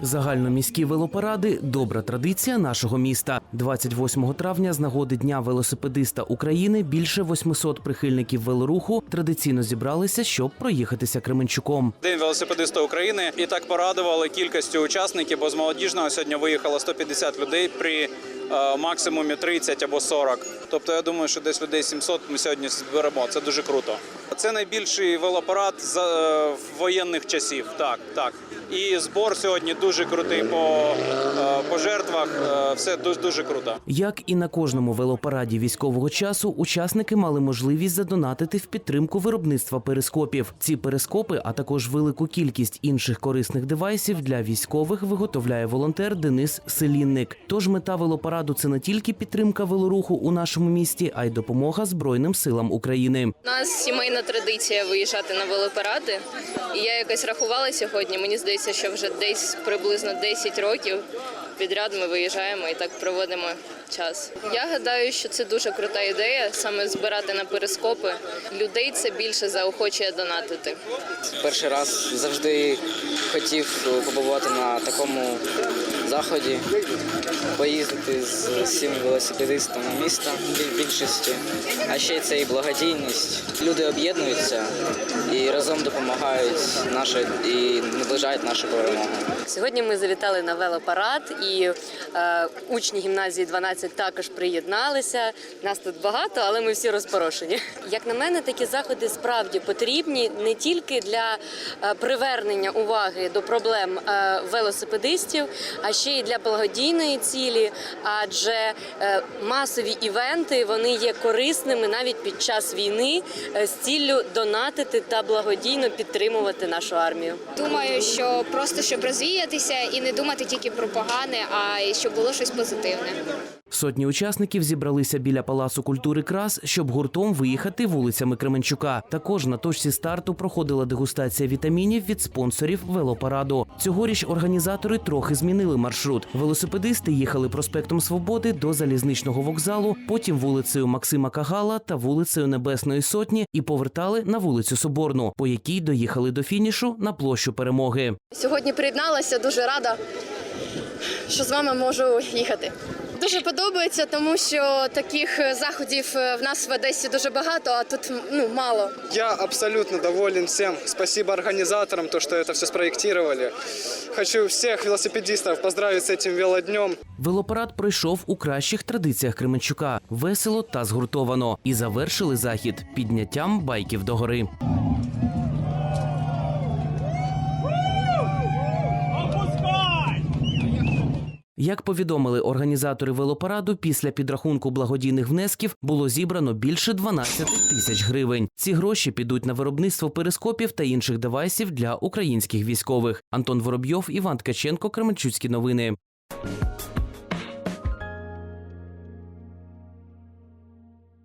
Загальноміські велопаради добра традиція нашого міста. 28 травня з нагоди Дня велосипедиста України більше 800 прихильників велоруху традиційно зібралися, щоб проїхатися Кременчуком. День велосипедиста України і так порадували кількістю учасників, бо з молодіжного сьогодні виїхало 150 людей при максимумі 30 або 40. Тобто я думаю, що десь людей 700 ми сьогодні зберемо. Це дуже круто. Це найбільший велопарад з е, воєнних часів. Так, так. І збор сьогодні дуже крутий по пожертвах. Е, все дуже дуже круто. Як і на кожному велопараді військового часу, учасники мали можливість задонатити в підтримку виробництва перископів. Ці перископи, а також велику кількість інших корисних девайсів для військових виготовляє волонтер Денис Селінник. Тож мета велопараду це не тільки підтримка велоруху у нашому місті, а й допомога Збройним силам України. У нас сімейна традиція виїжджати на велопаради. І я якось рахувала сьогодні. Мені здається, що вже десь приблизно 10 років підряд ми виїжджаємо і так проводимо час. Я гадаю, що це дуже крута ідея саме збирати на перископи. Людей це більше заохочує донатити. Перший раз завжди хотів побувати на такому заході, поїздити з всіми велосипедистами міста в більшості. А ще це і благодійність. Люди об'єднуються і разом допомагають нашій і наближають нашу перемогу. Сьогодні ми завітали на велопарад, і е, учні гімназії 12 також приєдналися. Нас тут багато, але ми всі розпорошені. Як на мене, такі заходи справді потрібні не тільки для е, привернення уваги до проблем е, велосипедистів, а ще й для благодійної цілі. Адже е, масові івенти вони є корисними навіть під час війни е, з ціллю донатити та благодійно підтримувати нашу армію. Думаю, що просто щоб розвіятися і не думати тільки про погане, а й щоб було щось позитивне. Сотні учасників зібралися біля палацу культури крас, щоб гуртом виїхати вулицями Кременчука. Також на точці старту проходила дегустація вітамінів від спонсорів велопараду. Цьогоріч організатори трохи змінили маршрут. Велосипедисти їхали проспектом Свободи до залізничного вокзалу, потім вулицею Максима Кагала та вулицею Небесної Сотні і повертали на вулицю Соборну, по якій доїхали до фінішу на площу перемоги. Сьогодні приєдналася, дуже рада, що з вами можу їхати. Дуже подобається, тому що таких заходів в нас в Одесі дуже багато, а тут ну мало. Я абсолютно доволен всем. Спасибо организаторам, то, что это все спроектировали. Хочу всех велосипедистов поздравить с этим велоднем. Велопарад пройшов у кращих традиціях Кременчука весело та згуртовано. І завершили захід підняттям байків догори. Як повідомили організатори велопараду, після підрахунку благодійних внесків було зібрано більше 12 тисяч гривень. Ці гроші підуть на виробництво перископів та інших девайсів для українських військових. Антон Воробйов, Іван Ткаченко, Кременчуцькі новини.